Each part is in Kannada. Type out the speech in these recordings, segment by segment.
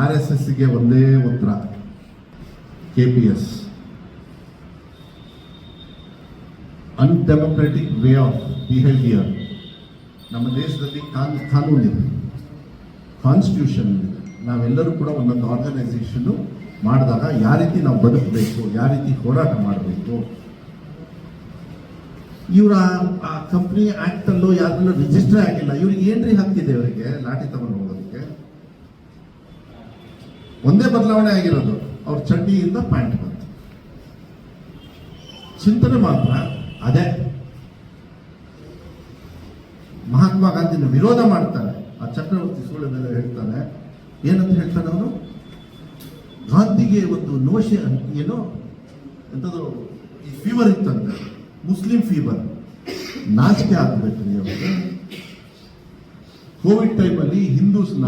ಆರ್ ಎಸ್ ಎಸ್ಗೆ ಒಂದೇ ಉತ್ತರ. K P S undemocratic way of behaviour ನಮ್ಮ ದೇಶದಲ್ಲಿ ಕಾನೂನು ಕಾನೂನಿದೆ. ಕಾನ್ಸ್ಟಿಟ್ಯೂಷನ್ ಇದೆ. ನಾವೆಲ್ಲರೂ ಕೂಡ ಒಂದೊಂದು ಆರ್ಗನೈಸೇಷನ್ನು ಮಾಡಿದಾಗ ಯಾವ ರೀತಿ ನಾವು ಬದುಕಬೇಕು, ಯಾವ ರೀತಿ ಹೋರಾಟ ಮಾಡಬೇಕು. ಇವರ ಆ ಕಂಪ್ನಿ ಆಕ್ಟ್ ಅಲ್ಲೋ ಯಾರಲ್ಲೂ ರಿಜಿಸ್ಟರ್ ಆಗಿಲ್ಲ. ಇವ್ರಿಗೆ ಏನ್ರಿ ಹಕ್ಕಿದೆ ಅವರಿಗೆ? ಲಾಠಿ ತಗೊಂಡು. ಒಂದೇ ಬದಲಾವಣೆ ಆಗಿರೋದು. ಅವ್ರ ಚಡ್ಡಿಯಿಂದ ಪ್ಯಾಂಟ್ ಬಂತು. ಚಿಂತನೆ ಮಾತ್ರ ಅದೇ. ಮಹಾತ್ಮ ಗಾಂಧಿನ ವಿರೋಧ ಮಾಡ್ತಾರೆ. ಆ ಚಕ್ರವರ್ತಿ ಸುಳ್ಳು ಮೇಲೆ ಹೇಳ್ತಾನೆ. ಏನಂತ ಹೇಳ್ತಾನೆ ಅವನು? ಗಾಂಧಿಗೆ ಒಂದು ನೋಶೆ ಏನೋ? ಎಂಥದ್ದು ಈ ಫೀವರ್ ಇತ್ತಂತೆ. ಮುಸ್ಲಿಂ ಫೀವರ್ ನಾಚಿಕೆ ಆಗಬೇಕು ನೀವು ಕೋವಿಡ್ ಟೈಮಲ್ಲಿ ಹಿಂದೂಸ್ನ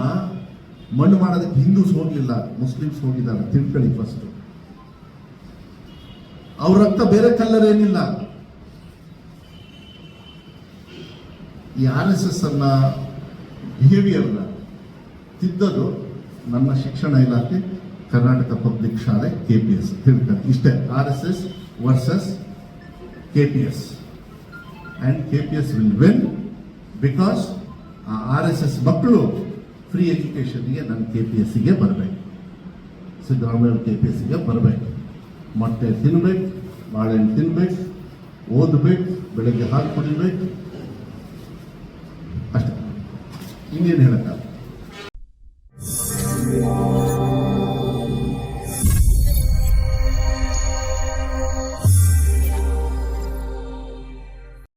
ಮಣ್ಣು ಮಾಡೋದಕ್ಕೆ ಹಿಂದೂಸ್ ಹೋಗಲಿಲ್ಲ, ಮುಸ್ಲಿಮ್ಸ್ ಹೋಗಿದ್ದಾರೆ, ತಿಳ್ಕೊಳ್ಳಿ ಫಸ್ಟ್ ಅವ್ರ ರಕ್ತ ಬೇರೆ ಕಲ್ಲರ್ ಏನಿಲ್ಲ ಈ ಆರ್ ಎಸ್ ಎಸ್ ಅನ್ನ ಬಿಹೇವಿಯರ್ನ ತಿದ್ದದು ನನ್ನ ಶಿಕ್ಷಣ ಇಲಾಖೆ, ಕರ್ನಾಟಕ ಪಬ್ಲಿಕ್ ಶಾಲೆ ಕೆ ಪಿ ಎಸ್ ತಿಳ್ಕೊಳ್ಳಿ. ಇಷ್ಟೇ, R S S versus K P S and K P S will when because R S S ಮಕ್ಕಳು ಫ್ರೀ ಎಜುಕೇಷನ್ಗೆ ನಾನು ಕೆ ಪಿ ಎಸ್ ಸಿಗೆ ಬರಬೇಕು. ಸಿದ್ದರಾಮಯ್ಯ ಕೆ ಪಿ ಎಸ್ ಸಿಗೆ ಬರಬೇಕು. ಮೊಟ್ಟೆ ತಿನ್ಬೇಕು, ಬಾಳೆಹಣ್ಣು ತಿನ್ಬೇಕು, ಓದಬೇಕು, ಬೆಳಗ್ಗೆ ಹಾಲು ಕುಡಿಬೇಕು. ಅಷ್ಟೇ. ಇನ್ನೇನು ಹೇಳಕ್ಕಾಗಲ್ಲ.